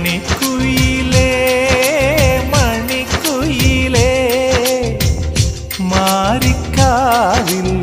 മണിക്കുയിലേ മണിക്കുയിലേ മാറിക്കാവില്ല